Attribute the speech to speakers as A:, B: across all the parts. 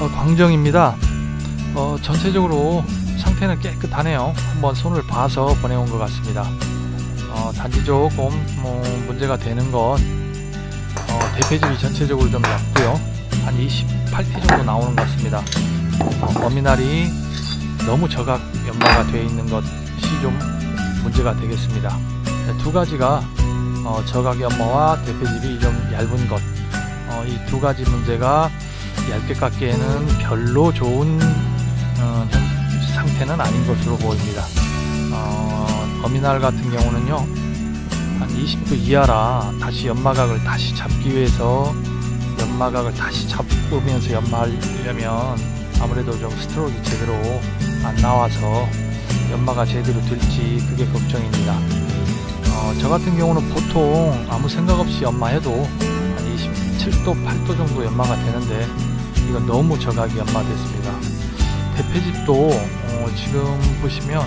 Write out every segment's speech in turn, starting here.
A: 어, 광정입니다. 어, 전체적으로 상태는 깨끗하네요. 한번 손을 봐서 보내온 것 같습니다. 어, 단지 조금 뭐 문제가 되는 건 어, 대패집이 전체적으로 좀 얇고요. 한 28T 정도 나오는 것 같습니다. 어, 어미날이 너무 저각 연마가 되어 있는 것이 좀 문제가 되겠습니다. 네, 두 가지가 어, 저각 연마와 대패집이 좀 얇은 것. 어, 이 두 가지 문제가 얇게 깎기에는 별로 좋은 어, 현- 상태는 아닌 것으로 보입니다. 어, 어미날 같은 경우는요, 한 20도 이하라 다시 연마각을 다시 잡기 위해서 연마각을 다시 잡으면서 연마하려면 아무래도 좀 스트로크가 제대로 안 나와서 연마가 제대로 될지 그게 걱정입니다. 어, 저 같은 경우는 보통 아무 생각 없이 연마해도 한 27도, 8도 정도 연마가 되는데 이건 너무 저각이 연마됐습니다. 대패집도 어, 지금 보시면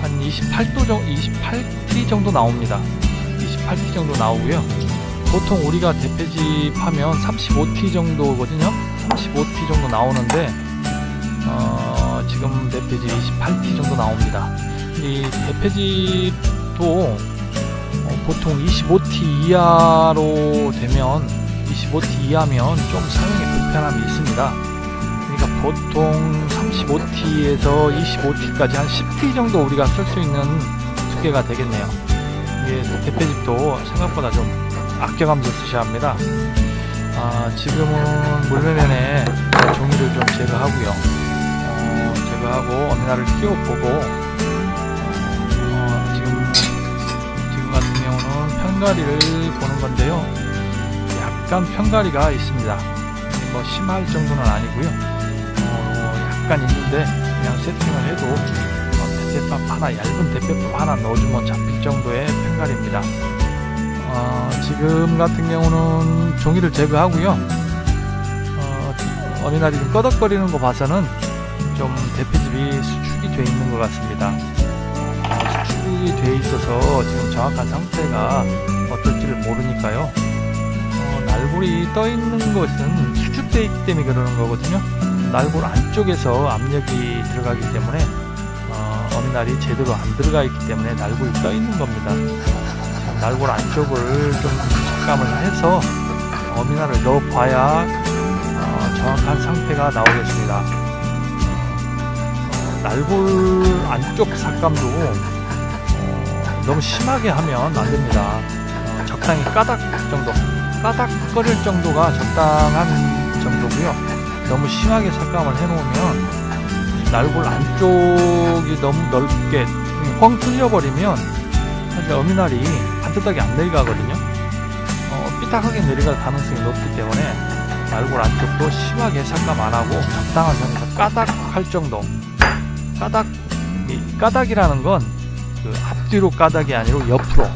A: 한 28도 정도, 28T 정도 나옵니다. 28T 정도 나오고요. 보통 우리가 대패집 하면 35T 정도거든요. 35T 정도 나오는데 어, 지금 대패집 28T 정도 나옵니다. 이 대패집도 어, 보통 25T 이하로 되면 25T 이하면 좀 사용에 불편함이 있습니다. 그러니까 보통 35T에서 25T까지 한 10T 정도 우리가 쓸 수 있는 두께가 되겠네요. 이게 대패집도 생각보다 좀 아껴가면서 쓰셔야 합니다. 아, 지금은 물면에 종이를 좀 제거하고요. 어, 제거하고 어미날을 끼워보고 어, 지금 같은 경우는 편가리를 보는 건데요. 약간 편가리가 있습니다. 뭐 심할 정도는 아니고요. 어, 약간 있는데 그냥 세팅을 해도 어, 대패밥 하나 얇은 대패밥 하나 넣어주면 잡힐 정도의 편가리입니다. 어, 지금 같은 경우는 종이를 제거하고요. 어, 어미날이 좀 끄덕거리는 거 봐서는 좀 대패집이 수축이 돼 있는 것 같습니다. 어, 수축이 돼 있어서 지금 정확한 상태가 어떨지를 모르니까요. 어, 날골이 떠 있는 것은 돼 있기 때문에 그러는 거거든요. 날골 안쪽에서 압력이 들어가기 때문에 어, 어미날이 제대로 안 들어가 있기 때문에 날골이 떠 있는 겁니다. 날골 안쪽을 좀 착감을 해서 어미날을 넣어봐야 어, 정확한 상태가 나오겠습니다. 어, 날골 안쪽 삭감도 어, 너무 심하게 하면 안 됩니다. 어, 적당히 까닥 정도, 까닥거릴 정도가 적당한. 너무 심하게 삭감을 해놓으면 날골 안쪽이 너무 넓게 뻥 뚫려버리면 사실 어미날이 반듯하게 안 내려가거든요. 어, 삐딱하게 내려갈 가능성이 높기 때문에 날골 안쪽도 심하게 삭감 안 하고 적당한 선에서 까닥할 정도. 까닥, 이 까닥이라는 건 그 앞뒤로 까닥이 아니고 옆으로,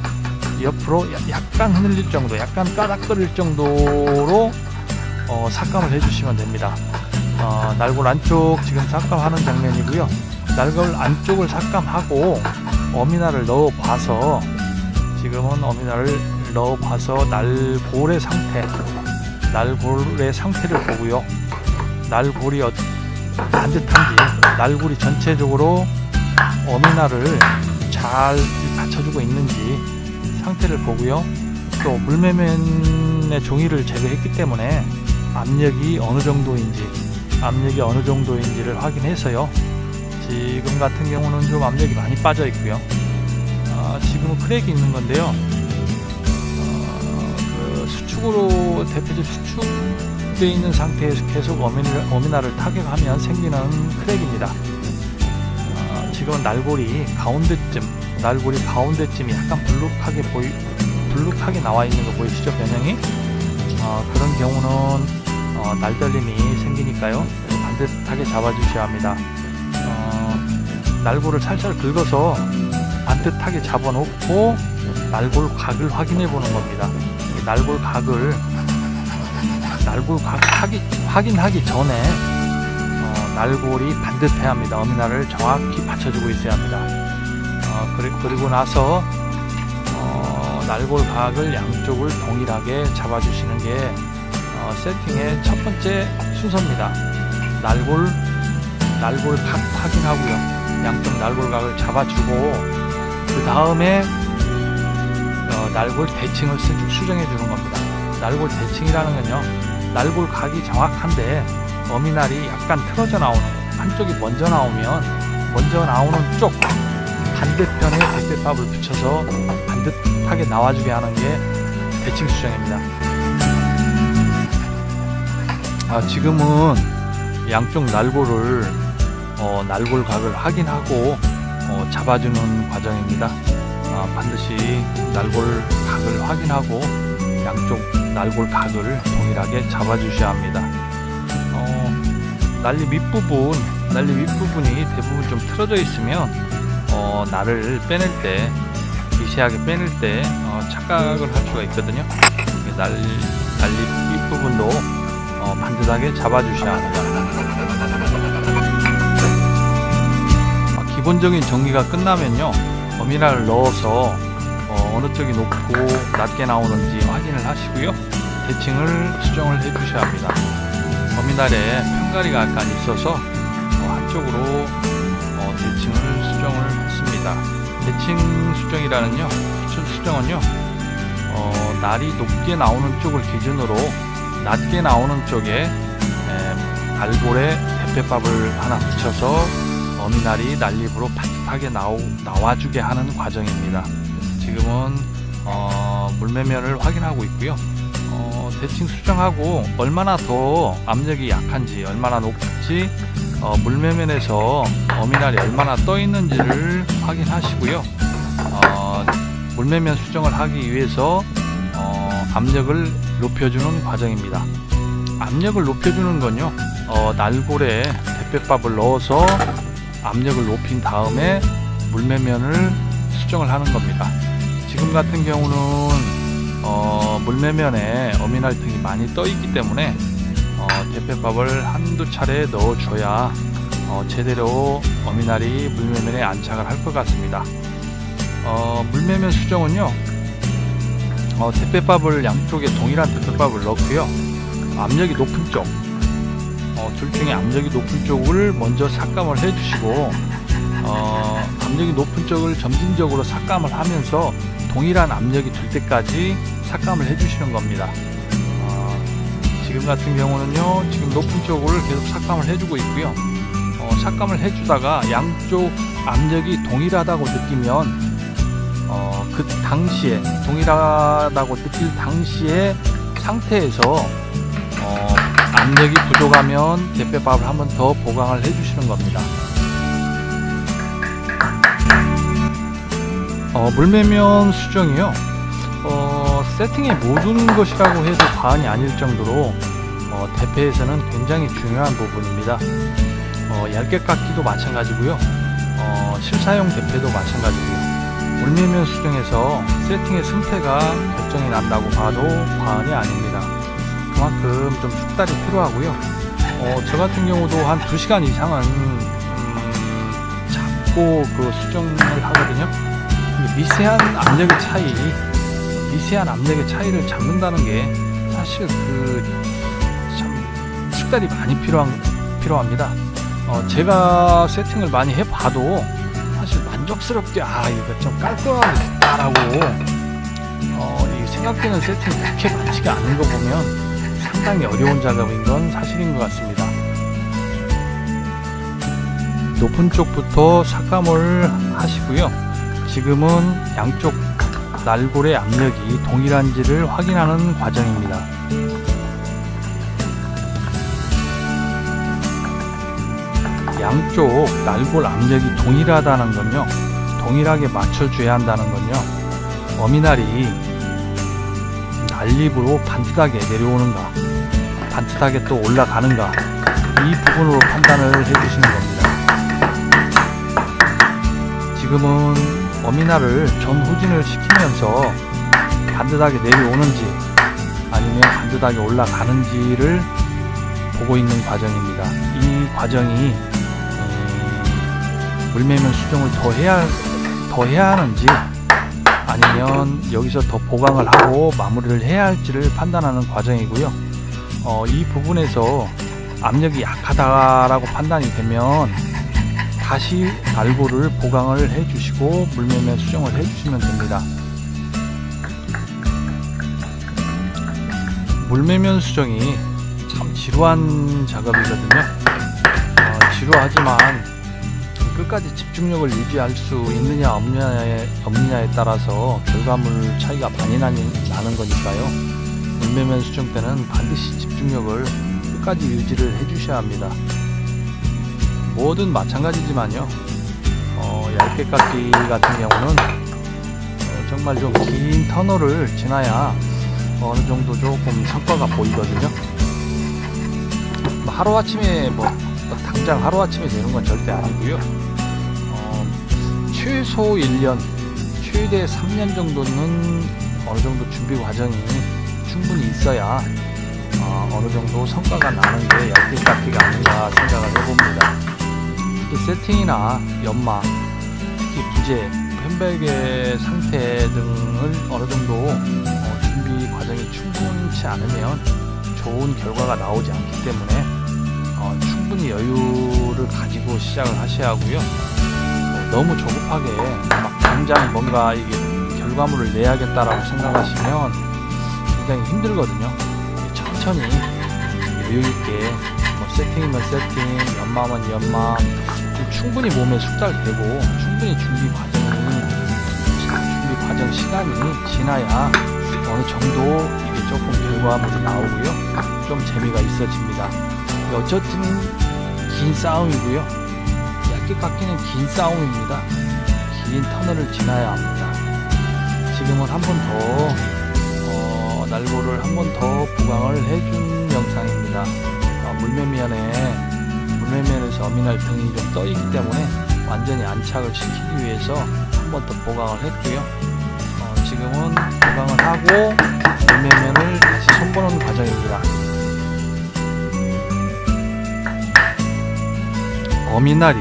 A: 옆으로 야- 약간 흔들릴 정도, 약간 까닥거릴 정도로 어, 삭감을 해주시면 됩니다. 어, 날골 안쪽 지금 삭감하는 장면이고요. 날골 안쪽을 삭감하고 어미날을 넣어 봐서 지금은 어미날을 넣어 봐서 날골의 상태 날골의 상태를 보고요 날골이 어, 반듯한지 날골이 전체적으로 어미날을 잘 받쳐주고 있는지 상태를 보고요 또 물매면의 종이를 제거했기 때문에 압력이 어느 정도인지 압력이 어느 정도인지를 확인해서요 지금 같은 경우는 좀 압력이 많이 빠져 있고요. 아, 지금은 크랙이 있는 건데요. 어, 그 수축으로 대표적 수축되어 있는 상태에서 계속 어미날, 어미날을 타격하면 생기는 크랙입니다. 아, 지금은 날골이 가운데쯤, 날골이 가운데쯤이 약간 불룩하게 보이, 불룩하게 나와 있는 거 보이시죠? 변형이? 어, 그런 경우는 어, 날떨림이 생기니까요. 반듯하게 잡아주셔야 합니다. 어, 날골을 살살 긁어서 반듯하게 잡아놓고 날골 각을 확인해 보는 겁니다. 이 날골 각을 날골 각 하기, 확인하기 전에 어, 날골이 반듯해야 합니다. 어미날을 정확히 받쳐주고 있어야 합니다. 어, 그리, 그리고 나서 어, 날골 각을 양쪽을 동일하게 잡아주시는 게 어, 세팅의 첫 번째 순서입니다. 날골 날골 각 확인하고요. 양쪽 날골각을 잡아주고 그 다음에 어, 날골 대칭을 수, 수정해 주는 겁니다. 날골 대칭이라는 건요. 날골 각이 정확한데 어미날이 약간 틀어져 나오는 거. 한쪽이 먼저 나오면 먼저 나오는 쪽 반대편에 대패밥을 붙여서 반듯하게 나와주게 하는 게 대칭 수정입니다. 아, 지금은 양쪽 날골을 어, 날골 각을 확인하고 어, 잡아주는 과정입니다. 아, 반드시 날골 각을 확인하고 양쪽 날골 각을 동일하게 잡아주셔야 합니다. 어, 날리 밑부분, 날리 윗부분이 대부분 좀 틀어져 있으면 어, 날을 빼낼 때 미세하게 빼낼 때 어, 착각을 할 수가 있거든요. 날, 날리 윗부분도 어, 반듯하게 잡아주셔야 합니다. 아, 기본적인 정리가 끝나면요, 어미날을 넣어서 어, 느 쪽이 높고 낮게 나오는지 확인을 하시고요, 대칭을 수정을 해 주셔야 합니다. 어미날에 편가리가 약간 있어서 어, 한쪽으로 어, 대칭을 수정을 했습니다. 대칭 수정이라는요, 수- 수정은요, 어, 날이 높게 나오는 쪽을 기준으로 낮게 나오는 쪽에 에, 발골에 대패밥을 하나 붙여서 어미날이 반듯하게 나오, 나와주게 하는 과정입니다. 지금은 어, 물매면을 확인하고 있고요. 어, 대칭 수정하고 얼마나 더 압력이 약한지 얼마나 높을지 어, 물매면에서 어미날이 얼마나 떠 있는지를 확인하시고요. 어, 물매면 수정을 하기 위해서 어, 압력을 높여주는 과정입니다. 압력을 높여주는 건요, 어, 날골에 대패밥을 넣어서 압력을 높인 다음에 물매면을 수정을 하는 겁니다. 지금 같은 경우는 어, 물매면에 어미날등이 많이 떠 있기 때문에 어, 대패밥을 한두 차례 넣어줘야 어, 제대로 어미날이 물매면에 안착을 할 것 같습니다. 어, 물매면 수정은요, 어, 대패밥을 양쪽에 동일한 대패밥을 넣고요. 압력이 높은 쪽, 어, 둘 중에 압력이 높은 쪽을 먼저 삭감을 해주시고, 어, 압력이 높은 쪽을 점진적으로 삭감을 하면서 동일한 압력이 될 때까지 삭감을 해주시는 겁니다. 어, 지금 같은 경우는요, 지금 높은 쪽을 계속 삭감을 해주고 있고요. 어, 삭감을 해주다가 양쪽 압력이 동일하다고 느끼면 어, 그 당시에 동일하다고 느낄 당시에 상태에서 어, 압력이 부족하면 대패밥을 한 번 더 보강을 해주시는 겁니다. 어, 물매면 수정이요. 어, 세팅의 모든 것이라고 해도 과언이 아닐 정도로 어, 대패에서는 굉장히 중요한 부분입니다. 어, 얇게 깎기도 마찬가지고요. 어, 실사용 대패도 마찬가지고요. 물매면 수정에서 세팅의 승패가 결정이 난다고 봐도 과언이 아닙니다. 그만큼 좀 숙달이 필요하고요. 어, 저 같은 경우도 한 2시간 이상은 음, 잡고 그 수정을 하거든요. 미세한 압력의 차이, 미세한 압력의 차이를 잡는다는 게 사실 그 참 숙달이 많이 필요한 필요합니다. 어, 제가 세팅을 많이 해봐도 만족스럽게 아 이거 좀 깔끔하게 됐다라고 어, 이 생각되는 세팅이 그렇게 많지가 않은 거 보면 상당히 어려운 작업인 건 사실인 것 같습니다. 높은 쪽부터 삭감을 하시고요. 지금은 양쪽 날골의 압력이 동일한지를 확인하는 과정입니다. 양쪽 날골 압력이 동일하다는 건요. 동일하게 맞춰줘야 한다는 건요. 어미날이 난립으로 반듯하게 내려오는가, 반듯하게 또 올라가는가, 이 부분으로 판단을 해주시는 겁니다. 지금은 어미날을 전후진을 시키면서 반듯하게 내려오는지 아니면 반듯하게 올라가는지를 보고 있는 과정입니다. 이 과정이 음, 물매면 수정을 더 해야 더 해야 하는지 아니면 여기서 더 보강을 하고 마무리를 해야 할지를 판단하는 과정이고요. 어, 이 부분에서 압력이 약하다라고 판단이 되면 다시 날고를 보강을 해주시고 물매매 수정을 해주시면 됩니다. 물매면 수정이 참 지루한 작업이거든요. 어, 지루하지만 끝까지 집중력을 유지할 수 있느냐 없느냐에, 없느냐에 따라서 결과물 차이가 많이 나니, 나는 거니까요. 물매면 수정 때는 반드시 집중력을 끝까지 유지를 해주셔야 합니다. 뭐든 마찬가지지만요. 어, 얇게 깎기 같은 경우는 어, 정말 좀 긴 터널을 지나야 어느 정도 조금 성과가 보이거든요. 뭐 하루아침에 뭐 당장 하루아침에 되는 건 절대 아니고요. 어, 최소 1년, 최대 3년 정도는 어느 정도 준비 과정이 충분히 있어야 어, 어느 정도 성과가 나는 게 얇게 깎기가 아닌가 생각을 해봅니다. 특히 세팅이나 연마, 특히 부재, 편백의 상태 등을 어느 정도 어, 준비 과정이 충분치 않으면 좋은 결과가 나오지 않기 때문에 어, 충분히 여유를 가지고 시작을 하셔야 하고요. 어, 너무 조급하게 막 당장 뭔가 이게 결과물을 내야겠다라고 생각하시면 굉장히 힘들거든요. 천천히 여유 있게 뭐 세팅이면 세팅, 연마면 연마 좀 충분히 몸에 숙달되고 충분히 준비 과정이 준비 과정 시간이 지나야 어느 정도 이게 조금 결과물이 나오고요. 좀 재미가 있어집니다. 어쨌든 긴 싸움이고요. 깎이는 긴 싸움입니다. 긴 터널을 지나야 합니다. 지금은 한 번 더, 어, 날고를 한 번 더 보강을 해준 영상입니다. 어, 물매면에, 물매면에서 어미날 등이 좀 떠있기 때문에 완전히 안착을 시키기 위해서 한 번 더 보강을 했고요. 어, 지금은 보강을 하고 물매면을 다시 손보는 과정입니다. 어미날이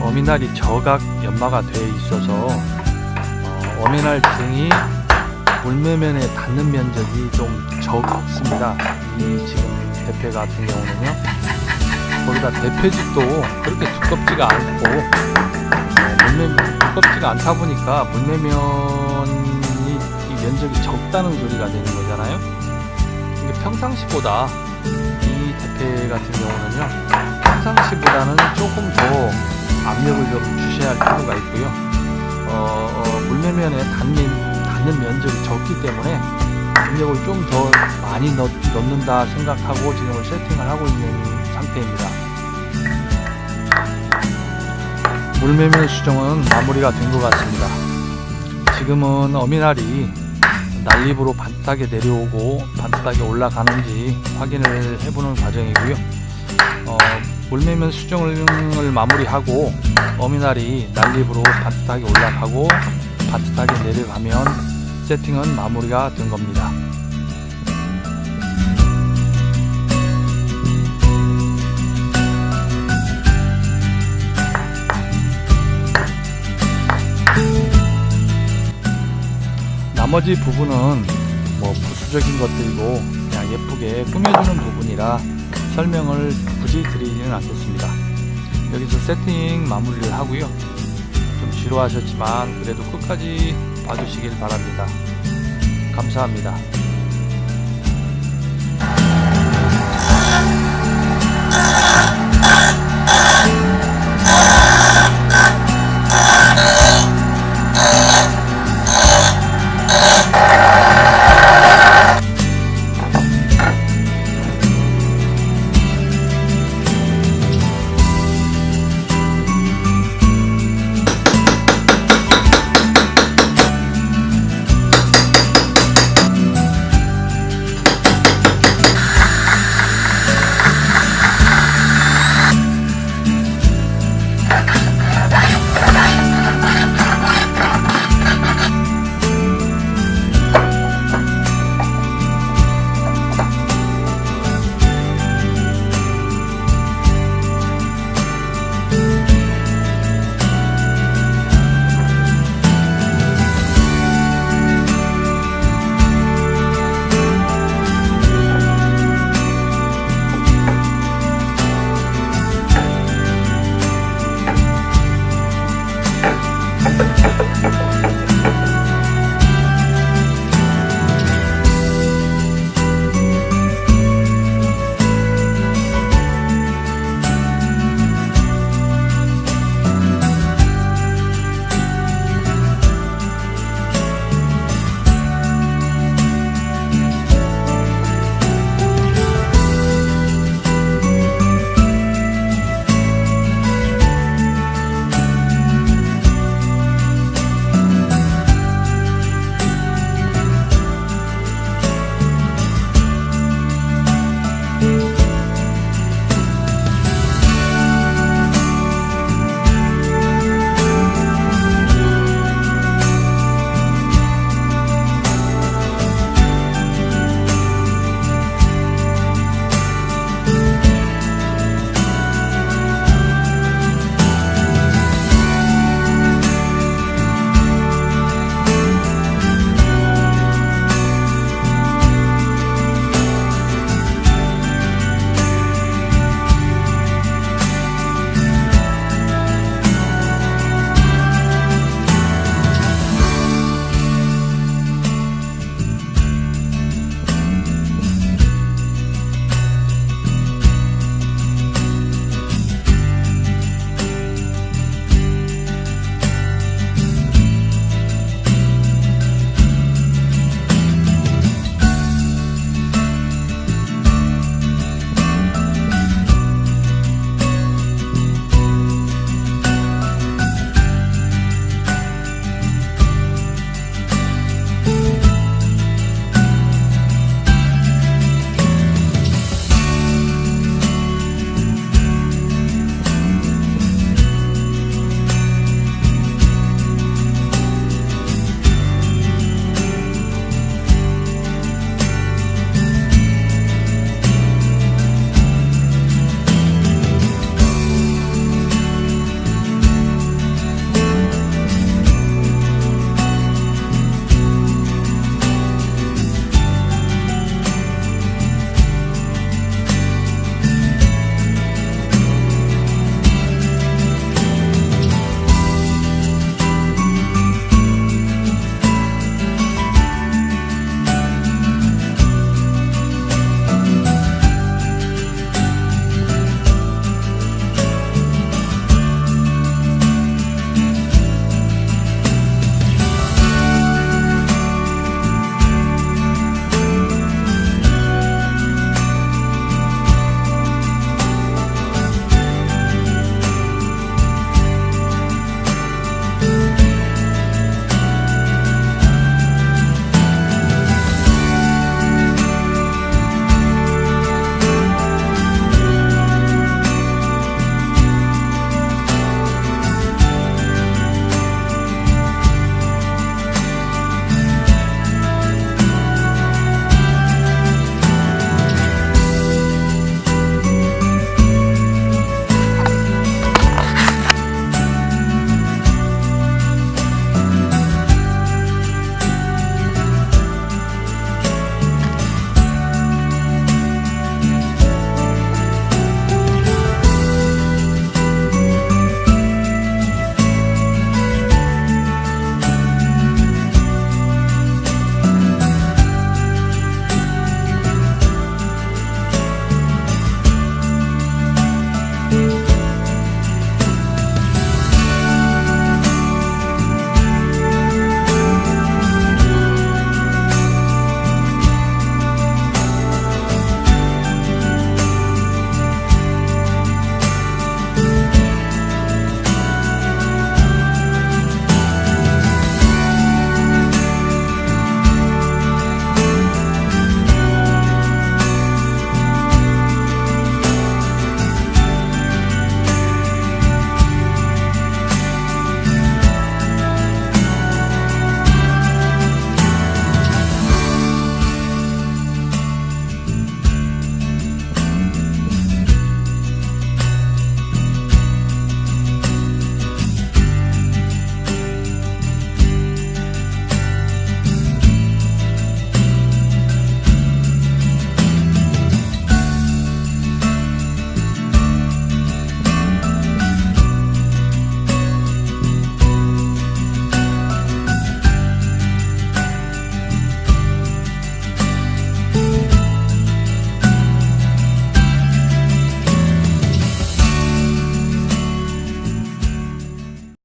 A: 어미날이 저각 연마가 되어 있어서 어, 어미날 등이 물매면에 닿는 면적이 좀 적습니다. 이 지금 대패 같은 경우는요. 거기다 대패집도 그렇게 두껍지가 않고 어, 물매 두껍지가 않다 보니까 물매면이 이 면적이 적다는 소리가 되는 거잖아요. 평상시보다 이 대패 같은 경우는요. 평상시보다는 조금 더 압력을 좀 주셔야 할 필요가 있고요. 어, 어, 물매면에 닿는, 닿는 면적이 적기 때문에 압력을 좀 더 많이 넣, 넣는다 생각하고 지금은 세팅을 하고 있는 상태입니다. 물매면 수정은 마무리가 된 것 같습니다. 지금은 어미날이 난립으로 반듯하게 내려오고 반듯하게 올라가는지 확인을 해보는 과정이고요. 어, 물매면 수정을 마무리하고 어미날이 난립으로 반듯하게 올라가고 반듯하게 내려가면 세팅은 마무리가 된 겁니다. 나머지 부분은 뭐 부수적인 것들이고 그냥 예쁘게 꾸며주는 부분이라 설명을 굳이 드리지는 않겠습니다. 여기서 세팅 마무리를 하고요. 좀 지루하셨지만 그래도 끝까지 봐주시길 바랍니다. 감사합니다.